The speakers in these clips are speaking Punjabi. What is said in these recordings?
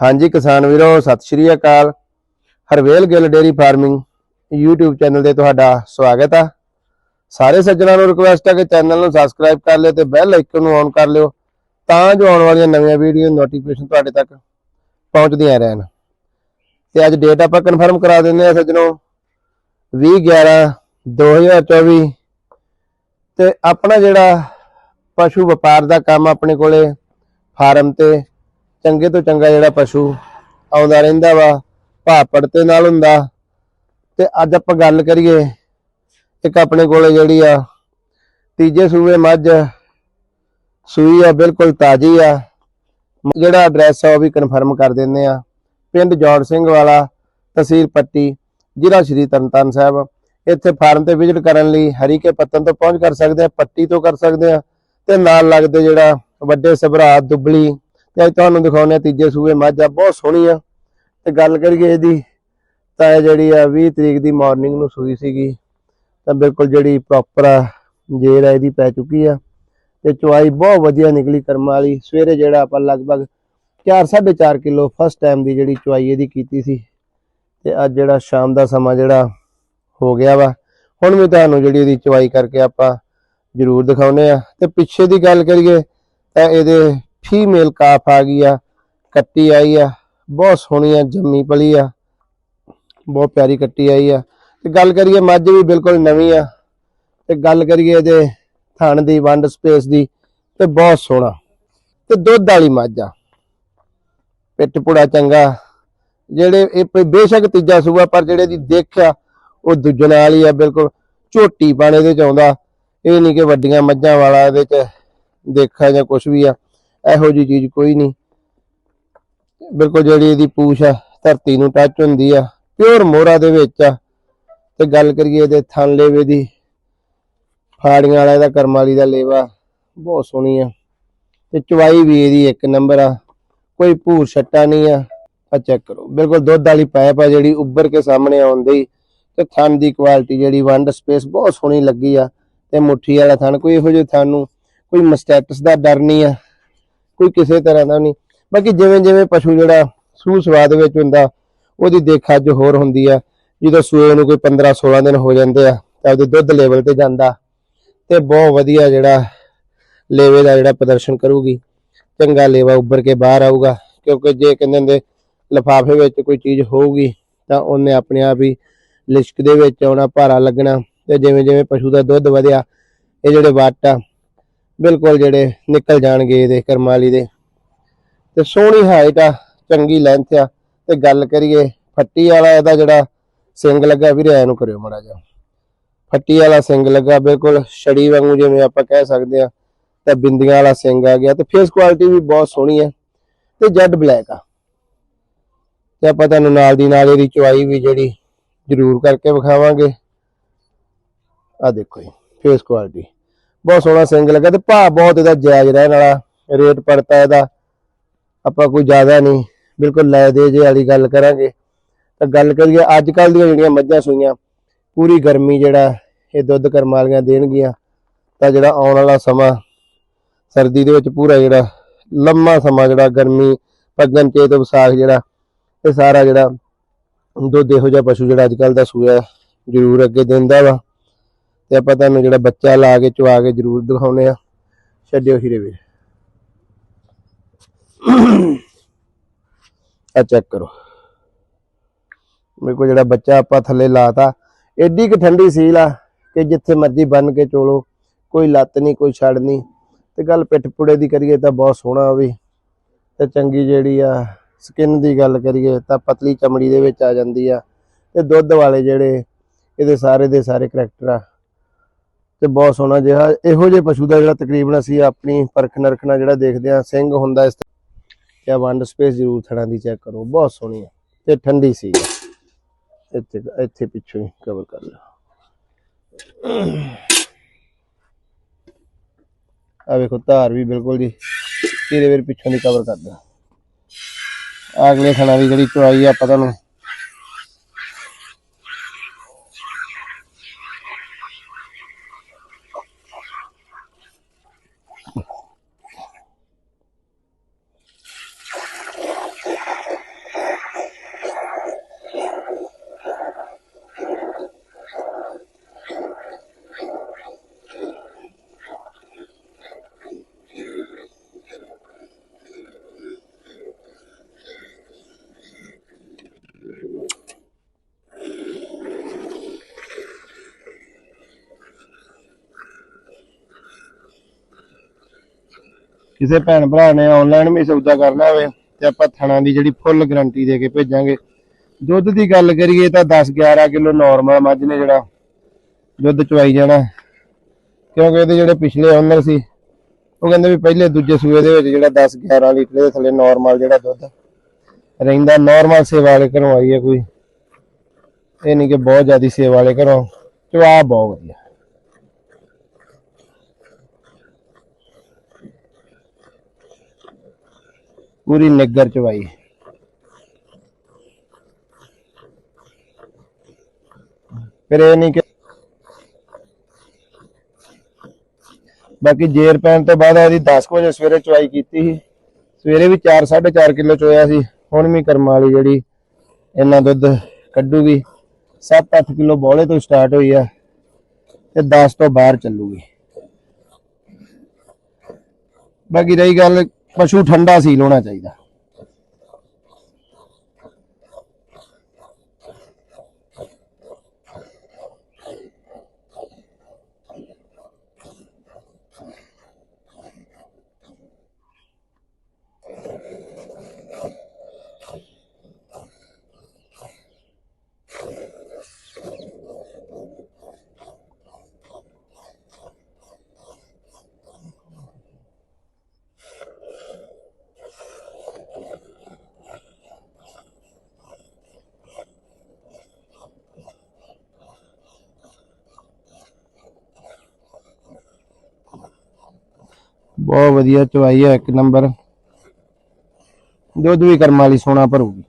ਹਾਂਜੀ ਕਿਸਾਨ ਵੀਰੋ, ਸਤਿ ਸ਼੍ਰੀ ਅਕਾਲ। Harvel Gill dairy farming YouTube channel ਤੇ ਤੁਹਾਡਾ ਸਵਾਗਤ ਆ। ਸਾਰੇ ਸੱਜਣਾਂ ਨੂੰ ਰਿਕੁਐਸਟ ਆ ਕਿ ਚੈਨਲ ਨੂੰ ਸਬਸਕ੍ਰਾਈਬ ਕਰ ਲਿਓ ਤੇ ਬੈਲ ਆਈਕਨ ਨੂੰ ਔਨ ਕਰ ਲਿਓ ਤਾਂ ਜੋ ਆਉਣ ਵਾਲੀਆਂ ਨਵੀਆਂ ਵੀਡੀਓ ਨੋਟੀਫਿਕੇਸ਼ਨ ਤੁਹਾਡੇ ਤੱਕ ਪਹੁੰਚਦੀਆਂ ਰਹਿਣ। ਤੇ ਅੱਜ ਡੇਟ ਆਪਾਂ ਕਨਫਰਮ ਕਰਾ ਦਿੰਦੇ ਆ ਸੱਜਣੋ 20 11 2024 ਤੇ ਆਪਣਾ ਜਿਹੜਾ ਪਸ਼ੂ ਵਪਾਰ ਦਾ ਕੰਮ ਆਪਣੇ ਕੋਲੇ ਫਾਰਮ ਤੇ ਚੰਗੇ ਤੋਂ ਚੰਗਾ ਜਿਹੜਾ ਪਸ਼ੂ ਆਉਂਦਾ ਰਹਿੰਦਾ ਵਾ, ਭਾਅ ਪੜਤੇ ਨਾਲ ਹੁੰਦਾ। ਤੇ ਅੱਜ ਆਪਾਂ ਗੱਲ ਕਰੀਏ ਇੱਕ ਆਪਣੇ ਕੋਲੇ ਜਿਹੜੀ ਆ, ਤੀਜੇ ਸੂਏ ਮੱਝ। ਸੂਈ ਆ, ਬਿਲਕੁਲ ਤਾਜੀ ਆ। ਜਿਹੜਾ ਐਡਰੈਸ ਆ ਉਹ ਵੀ ਕਨਫਰਮ ਕਰ ਦਿੰਦੇ ਆ। ਪਿੰਡ ਜੋੜ ਸਿੰਘ ਵਾਲਾ, ਤਹਿਸੀਲ ਪੱਟੀ, ਜ਼ਿਲ੍ਹਾ ਸ਼੍ਰੀ ਤਰਨਤਾਰਨ ਸਾਹਿਬ। ਇੱਥੇ ਫਾਰਮ ਤੇ ਵਿਜ਼ਿਟ ਕਰਨ ਲਈ ਹਰੀਕੇ ਪੱਤਨ ਤੋਂ ਪਹੁੰਚ ਕਰ ਸਕਦੇ ਆ, ਪੱਟੀ ਤੋਂ ਕਰ ਸਕਦੇ ਆ। ਤੇ ਨਾਲ ਲੱਗਦੇ ਜਿਹੜਾ ਵੱਡੇ ਸਭਰਾ, ਦੁਬਲੀ ਤੇ ਅੱਜ ਤੁਹਾਨੂੰ ਦਿਖਾਉਂਦੇ ਆ ਤੀਜੇ ਸੂਏ ਮੱਝ ਆ, ਬਹੁਤ ਸੋਹਣੀ ਆ। ਤੇ ਗੱਲ ਕਰੀਏ ਇਹਦੀ, ਤਾਂ ਇਹ ਜਿਹੜੀ ਆ 20 ਤਰੀਕ ਦੀ ਮਾਰਨਿੰਗ ਨੂੰ ਸੂਈ ਸੀਗੀ, ਤਾਂ ਬਿਲਕੁਲ ਜਿਹੜੀ ਪ੍ਰੋਪਰ ਆ, ਜੇਰ ਆ ਇਹਦੀ ਪੈ ਚੁੱਕੀ ਆ। ਤੇ ਚੁਆਈ ਬਹੁਤ ਵਧੀਆ ਨਿਕਲੀ ਕਰਮ ਵਾਲੀ, ਸਵੇਰੇ ਜਿਹੜਾ ਆਪਾਂ ਲਗਭਗ 4 4.5 ਕਿਲੋ ਫਸਟ ਟਾਈਮ ਦੀ ਜਿਹੜੀ ਚੁਆਈ ਇਹਦੀ ਕੀਤੀ ਸੀ। ਤੇ ਅੱਜ ਜਿਹੜਾ ਸ਼ਾਮ ਦਾ ਸਮਾਂ ਜਿਹੜਾ ਹੋ ਗਿਆ ਵਾ, ਹੁਣ ਵੀ ਤੁਹਾਨੂੰ ਜਿਹੜੀ ਇਹਦੀ ਚੁਆਈ ਕਰਕੇ ਆਪਾਂ ਜ਼ਰੂਰ ਦਿਖਾਉਨੇ ਆ ਤੇ ਪਿੱਛੇ ਦੀ ਗੱਲ ਕਰੀਏ, ਤਾਂ ਇਹਦੇ ਫੀਮੇਲ ਕਾਫ ਆ ਗਈ ਆ, ਕੱਟੀ ਆਈ ਆ, ਬਹੁਤ ਸੋਹਣੀ ਆ, ਜੰਮੀ ਪਲੀ ਆ, ਬਹੁਤ ਪਿਆਰੀ ਕੱਟੀ ਆਈ ਆ। ਤੇ ਗੱਲ ਕਰੀਏ ਮੱਝ ਵੀ ਬਿਲਕੁਲ ਨਵੀਂ ਆ, ਤੇ ਗੱਲ ਕਰੀਏ ਇਹਦੇ ਥਣ ਦੀ, ਵੰਡ ਸਪੇਸ ਦੀ, ਤੇ ਬਹੁਤ ਸੋਹਣਾ। ਤੇ ਦੁੱਧ ਵਾਲੀ ਮੱਝ ਆ। ਪਿੱਟ ਪੁੜਾ ਚੰਗਾ, ਜਿਹੜੇ ਇਹ ਬੇਸ਼ੱਕ ਤੀਜਾ ਸੂਆ, ਪਰ ਜਿਹੜੇ ਦੀ ਦੇਖਿਆ ਉਹ ਦੂਜੇ ਨਾਲ ਹੀ ਆ ਬਿਲਕੁਲ, ਝੋਟੀ ਪਾਣੇ ਦੇ ਚ ਆਉਂਦਾ। ਇਹ ਨਹੀਂ ਕਿ ਵੱਡੀਆਂ ਮੱਝਾਂ ਵਾਲਾ ਇਹਦੇ ਚ ਦੇਖਿਆ ਜਾਂ ਕੁਝ ਵੀ ਆ। ਇਹੋ ਜੀ ਚੀਜ਼ ਕੋਈ ਨਹੀਂ। ਬਿਲਕੁਲ ਜਿਹੜੀ ਇਹਦੀ ਪੂਛ ਆ, ਧਰਤੀ ਨੂੰ ਟੱਚ ਹੁੰਦੀ ਆ ਪਿਓਰ ਮੋਹਰਾ ਦੇ ਵਿੱਚ ਆ। ਤੇ ਗੱਲ ਕਰੀਏ ਇਹਦੇ ਥਣ ਲੇਵੇ ਦੀ, ਫਾੜੀਆਂ ਵਾਲਾ ਇਹਦਾ ਕਰਮਾਲੀ ਦਾ ਲੇਵਾ, ਬਹੁਤ ਸੋਹਣੀ ਆ। ਤੇ ਚਵਾਈ ਵੀ ਇਹਦੀ ਇੱਕ ਨੰਬਰ ਆ, ਕੋਈ ਭੂਰ ਛੱਟਾ ਨਹੀਂ ਆ। ਆ ਚੈੱਕ ਕਰੋ। ਬਿਲਕੁਲ ਦੁੱਧ ਵਾਲੀ ਪਾਇਪ ਆ ਜਿਹੜੀ ਉੱਭਰ ਕੇ ਸਾਹਮਣੇ ਆਉਂਦੀ ਤੇ ਥਣ ਦੀ ਕੁਆਲਿਟੀ ਜਿਹੜੀ ਵੰਡ ਸਪੇਸ ਬਹੁਤ ਸੋਹਣੀ ਲੱਗੀ ਆ। ਤੇ ਮੁੱਠੀ ਵਾਲਾ ਥਣ, ਕੋਈ ਇਹੋ ਜਿਹੇ ਥਣ ਨੂੰ ਕੋਈ ਮਸਟੈਟਸ ਦਾ ਡਰ ਨਹੀਂ ਆ। ਕੋਈ ਕਿਸੇ ਤਰ੍ਹਾਂ ਦਾ ਨਹੀਂ। ਬਾਕੀ ਜਿਵੇਂ ਜਿਵੇਂ ਪਸ਼ੂ ਜਿਹੜਾ ਸੂ ਸਵਾਦ ਵਿੱਚ ਹੁੰਦਾ, ਉਹਦੀ ਦੇਖ ਅੱਜ ਹੋਰ ਹੁੰਦੀ ਆ। ਜਦੋਂ ਸੂਏ ਨੂੰ ਕੋਈ 15 16 ਦਿਨ ਹੋ ਜਾਂਦੇ ਆ, ਤਾਂ ਉਹਦੇ ਦੁੱਧ ਲੈਵਲ ਤੇ ਜਾਂਦਾ। ਤੇ ਬਹੁਤ ਵਧੀਆ ਜਿਹੜਾ ਲੇਵੇ ਦਾ ਜਿਹੜਾ ਪ੍ਰਦਰਸ਼ਨ ਕਰੂਗੀ। ਚੰਗਾ ਲੇਵਾ ਉੱਭਰ ਕੇ ਬਾਹਰ ਆਊਗਾ, ਕਿਉਂਕਿ ਜੇ ਕਹਿੰਦੇ ਨੇ ਲਫਾਫੇ ਵਿੱਚ ਕੋਈ ਚੀਜ਼ ਹੋਊਗੀ, ਤਾਂ ਉਹਨੇ ਆਪਣੇ ਆਪ ਹੀ ਲਿਸ਼ਕ ਦੇ ਵਿੱਚ ਆਉਣਾ, ਭਾਰਾ ਲੱਗਣਾ। ਤੇ ਜਿਵੇਂ ਜਿਵੇਂ ਪਸ਼ੂ ਦਾ ਦੁੱਧ ਵਧਿਆ, ਇਹ ਜਿਹੜੇ ਵੱਟ ਆ ਬਿਲਕੁਲ ਜਿਹੜੇ ਨਿਕਲ ਜਾਣਗੇ ਇਹਦੇ ਕਰਮਾਲੀ ਦੇ। ਤੇ ਸੋਹਣੀ ਹਾਈਟ ਆ, ਚੰਗੀ ਲੈਂਥ ਆ। ਤੇ ਗੱਲ ਕਰੀਏ ਫੱਟੀ ਵਾਲਾ, ਇਹਦਾ ਜਿਹੜਾ ਸਿੰਗ ਲੱਗਾ, ਵੀਰੇ ਐ ਨੂੰ ਕਰਿਓ ਮੜਾ ਜਾ ਫੱਟੀ ਵਾਲਾ ਸਿੰਗ ਲੱਗਾ, ਬਿਲਕੁਲ ਛੜੀ ਵਾਂਗੂ ਜਿਵੇਂ ਆਪਾਂ ਕਹਿ ਸਕਦੇ ਆ ਤੇ ਬਿੰਦੀਆਂ ਵਾਲਾ ਸਿੰਗ ਆ ਗਿਆ। ਤੇ ਫੇਸ ਕੁਆਲਿਟੀ ਵੀ ਬਹੁਤ ਸੋਹਣੀ ਹੈ ਤੇ ਜੈਡ ਬਲੈਕ ਆ। ਤੇ ਆਪਾਂ ਤੁਹਾਨੂੰ ਨਾਲ ਦੀ ਨਾਲ ਇਹਦੀ ਚੁਆਈ ਵੀ ਜਿਹੜੀ ਜ਼ਰੂਰ ਕਰਕੇ ਵਿਖਾਵਾਂਗੇ। ਆ ਦੇਖੋ ਜੀ ਫੇਸ ਕੁਆਲਿਟੀ ਬਹੁਤ ਸੋਹਣਾ ਸਿੰਗ ਲੱਗਾ ਤੇ ਭਾਅ ਬਹੁਤ ਇਹਦਾ ਜਾਇਜ਼ ਰਹਿਣ ਵਾਲਾ, ਰੇਟ ਪੜਤਾ ਇਹਦਾ। ਆਪਾਂ ਕੋਈ ਜ਼ਿਆਦਾ ਨਹੀਂ, ਬਿਲਕੁਲ ਲੈ ਦੇ ਜੇ ਵਾਲੀ ਗੱਲ ਕਰਾਂਗੇ। ਤਾਂ ਗੱਲ ਕਰੀਏ ਅੱਜ ਕੱਲ ਦੀਆਂ ਜਿਹੜੀਆਂ ਮੱਝਾਂ ਸੂਈਆਂ, ਪੂਰੀ ਗਰਮੀ ਜਿਹੜਾ ਇਹ ਦੁੱਧ ਕਰਮ ਵਾਲੀਆਂ ਦੇਣਗੀਆਂ, ਤਾਂ ਜਿਹੜਾ ਆਉਣ ਵਾਲਾ ਸਮਾਂ, ਸਰਦੀ ਦੇ ਵਿੱਚ ਪੂਰਾ ਜਿਹੜਾ ਲੰਮਾ ਸਮਾਂ ਜਿਹੜਾ ਗਰਮੀ ਪੱਗਣ ਚੇਤ ਵਿਸਾਖ ਜਿਹੜਾ, ਇਹ ਸਾਰਾ ਜਿਹੜਾ ਦੁੱਧ ਇਹੋ ਜਿਹਾ ਪਸ਼ੂ ਜਿਹੜਾ ਅੱਜ ਕੱਲ ਦਾ ਸੂਆ ਜ਼ਰੂਰ ਅੱਗੇ ਦਿੰਦਾ ਵਾ। ਤੇ ਆਪਾਂ ਤੁਹਾਨੂੰ ਜਿਹੜਾ ਬੱਚਾ ਲਾ ਕੇ ਚਵਾ ਕੇ ਜ਼ਰੂਰ ਦਿਖਾਉਨੇ ਆ ਛੱਡਿਓ ਹੀਰੇ ਵੀਰ। ਆ ਚੈੱਕ ਕਰੋ। ਮੇਰੇ ਕੋਲ ਜਿਹੜਾ ਬੱਚਾ ਆਪਾਂ ਥੱਲੇ ਲਾਤਾ ਐਡੀ ਕਿ ਠੰਡੀ ਸੀਲ ਆ ਕਿ ਜਿੱਥੇ ਮਰਜ਼ੀ ਬੰਨ ਕੇ ਚੋਲੋ, ਕੋਈ ਲੱਤ ਨਹੀਂ, ਕੋਈ ਛੜ ਨਹੀਂ। ਤੇ ਗੱਲ ਪਿੱਠ ਪੁੜੇ ਦੀ ਕਰੀਏ ਤਾਂ ਬਹੁਤ ਸੋਹਣਾ ਵੀ। ਤੇ ਚੰਗੀ ਜਿਹੜੀ ਆ ਸਕਿਨ ਦੀ ਗੱਲ ਕਰੀਏ ਤਾਂ ਪਤਲੀ ਚਮੜੀ ਦੇ ਵਿੱਚ ਆ ਜਾਂਦੀ ਆ। ਤੇ ਦੁੱਧ ਵਾਲੇ ਜਿਹੜੇ ਇਹਦੇ ਸਾਰੇ ਦੇ ਸਾਰੇ ਕਰੈਕਟਰ ਆ। ਤੇ ਬਹੁਤ ਸੋਹਣਾ ਜਿਹਾ ਇਹੋ ਜਿਹੇ ਪਸ਼ੂ ਦਾ ਜਿਹੜਾ ਤਕਰੀਬਨ ਅਸੀਂ ਆਪਣੀ ਪਰਖ ਨਰਖਣਾ ਜਿਹੜਾ ਦੇਖਦੇ ਆ ਸਿੰਘ ਹੁੰਦਾ ਇਸ ਤੇ ਵੰਡ ਸਪੇਸ ਜ਼ਰੂਰ ਥੜਾਂ ਦੀ ਚੈੱਕ ਕਰੋ, ਬਹੁਤ ਸੋਹਣੀ ਆ ਤੇ ਠੰਡੀ ਸੀ। ਇੱਥੇ ਇੱਥੇ ਪਿੱਛੋਂ ਹੀ ਕਵਰ ਕਰ ਲਓ। ਆ ਵੇਖੋ, ਧਾਰ ਵੀ ਬਿਲਕੁਲ ਜੀ ਤੇਰੇ ਵੀਰ ਪਿੱਛੋਂ ਦੀ ਕਵਰ ਕਰਦਾ। ਅਗਲੇ ਥਣਾ ਦੀ ਜਿਹੜੀ ਚੁਆਈ ਆ, ਆਪਾਂ ਤੁਹਾਨੂੰ ਕਿਸੇ ਭੈਣ ਭਰਾ ਨੇ ਆਨਲਾਈਨ ਵੀ ਸੌਦਾ ਕਰਨਾ ਹੋਵੇ ਤੇ ਆਪਾਂ ਥਣਾ ਦੀ ਜਿਹੜੀ ਫੁੱਲ ਗਾਰੰਟੀ ਦੇ ਕੇ ਭੇਜਾਂਗੇ। ਦੁੱਧ ਦੀ ਗੱਲ ਕਰੀਏ ਤਾਂ 10 11 ਕਿਲੋ ਨਾਰਮਲ ਮੱਝ ਨੇ ਜਿਹੜਾ ਦੁੱਧ ਚਵਾਈ ਜਾਣਾ। ਕਿਉਂਕਿ ਇਹਦੇ ਜਿਹੜੇ ਪਿਛਲੇ ਓਨਰ ਸੀ, ਉਹ ਕਹਿੰਦੇ ਵੀ ਪਹਿਲੇ ਦੂਜੇ ਸੂਏ ਦੇ ਵਿੱਚ ਜਿਹੜਾ 10 11 ਲੀਟਰ ਦੇ ਥੱਲੇ ਨਾਰਮਲ ਜਿਹੜਾ ਦੁੱਧ ਰਹਿੰਦਾ ਨਾਰਮਲ ਸੇਵਾ ਵਾਲੇ ਘਰੋਂ ਆਈ ਹੈ ਕੋਈ। ਇਹ ਨਹੀਂ ਕਿ ਬਹੁਤ ਜ਼ਿਆਦੀ ਸੇਵਾ ਵਾਲੇ ਘਰੋਂ ਚਵਾ ਬਹੁਤ ਵਧੀਆ। ਪੂਰੀ ਨਿੱਗਰ ਚਵਾਈ ਫਿਰ ਇਹ ਨਹੀਂ ਕਿ ਬਾਕੀ ਜੇਰ ਪੈਣ ਤੋਂ ਬਾਅਦ ਇਹਦੀ 10 ਵਜੇ ਸਵੇਰੇ ਚਵਾਈ ਕੀਤੀ ਸੀ। ਸਵੇਰੇ ਵੀ 4 4.5 ਕਿਲੋ ਚੋਇਆ ਸੀ। ਹੁਣ ਵੀ ਕਰਮ ਵਾਲੀ ਜਿਹੜੀ ਇੰਨਾ ਦੁੱਧ ਕੱਢੂਗੀ। 7-8 ਕਿਲੋ ਬੋਲੇ ਤੋਂ ਸਟਾਰਟ ਹੋਈ ਆ ਤੇ 10 ਤੋਂ ਬਾਹਰ ਚੱਲੂਗੀ। ਬਾਕੀ ਰਹੀ ਗੱਲ ਪਸ਼ੂ ਠੰਡਾ ਸੀਲ ਹੋਣਾ ਚਾਹੀਦਾ। ਬਹੁਤ ਵਧੀਆ ਚਵਾਈ ਹੈ ਇੱਕ ਨੰਬਰ। ਦੁੱਧ ਵੀ ਕਰਮ ਵਾਲੀ ਸੋਨਾ ਭਰੂਗੀ।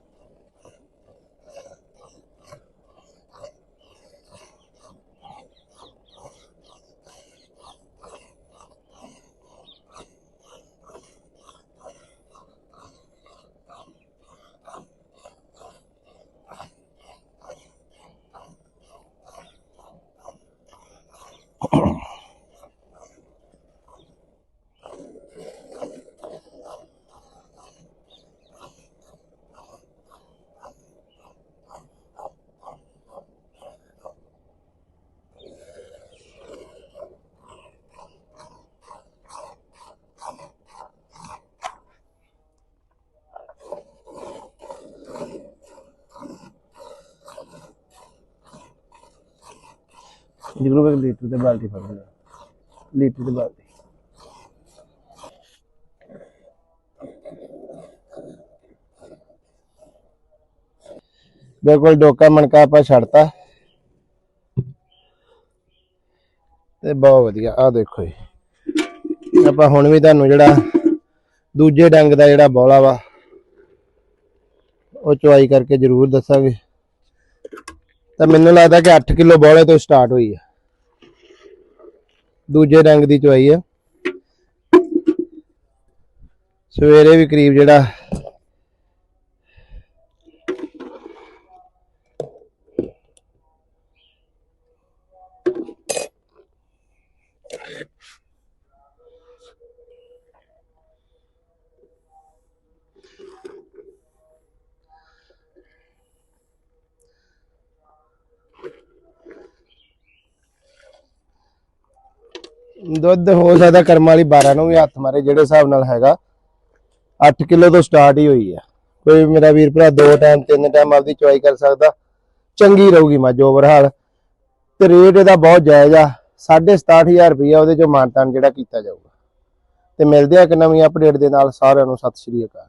ਜਿਹਨੂੰ ਕਿ ਲੀਟਰ ਤੇ ਬਾਲਟੀ ਫੜ ਲਿਆ ਲੀਟਰ ਤੇ ਬਾਲਟੀ। ਬਿਲਕੁਲ ਡੋਕਾ ਮਣਕਾ ਆਪਾਂ ਛੱਡਤਾ। ਤੇ ਬਹੁਤ ਵਧੀਆ ਆ ਦੇਖੋ ਜੀ। ਆਪਾਂ ਹੁਣ ਵੀ ਤੁਹਾਨੂੰ ਜਿਹੜਾ ਦੂਜੇ ਡੰਗ ਦਾ ਜਿਹੜਾ ਬੋਲਾ ਵਾ, ਉਹ ਚੁਆਈ ਕਰਕੇ ਜ਼ਰੂਰ ਦੱਸਾਂਗੇ। ਤਾਂ ਮੈਨੂੰ ਲੱਗਦਾ ਕਿ 8 ਕਿਲੋ ਬੋਲੇ ਤੋਂ ਸਟਾਰਟ ਹੋਈ ਆ। ਦੂਜੇ ਰੰਗ ਦੀ ਚੁਆਈ ਆ। ਸਵੇਰੇ ਵੀ ਕਰੀਬ ਜਿਹੜਾ ਦੁੱਧ ਹੋ ਸਕਦਾ ਕਰਮ ਵਾਲੀ 12 ਨੂੰ ਵੀ ਹੱਥ ਮਾਰੇ, ਜਿਹੜੇ ਹਿਸਾਬ ਨਾਲ ਹੈਗਾ। 8 ਕਿਲੋ ਤੋਂ ਸਟਾਰਟ ਹੀ ਹੋਈ ਆ। ਕੋਈ ਮੇਰਾ ਵੀਰ ਭਰਾ ਦੋ ਟਾਈਮ ਤਿੰਨ ਟਾਈਮ ਆਪਦੀ ਚੁਆਈ ਕਰ ਸਕਦਾ। ਚੰਗੀ ਰਹੂਗੀ ਮੱਝ ਓਵਰਹਾਲ ਤੇ ਰੇਟ ਇਹਦਾ ਬਹੁਤ ਜਾਇਜ਼ ਆ। 67500 ਰੁਪਇਆ ਉਹਦੇ ਚੋਂ ਮਾਨਤਾਨ ਜਿਹੜਾ ਕੀਤਾ ਜਾਊਗਾ। ਤੇ ਮਿਲਦੇ ਆ ਇੱਕ ਨਵੀਂ ਅਪਡੇਟ ਦੇ ਨਾਲ ਸਾਰਿਆਂ ਨੂੰ ਸਤਿ ਸ਼੍ਰੀ ਅਕਾਲ।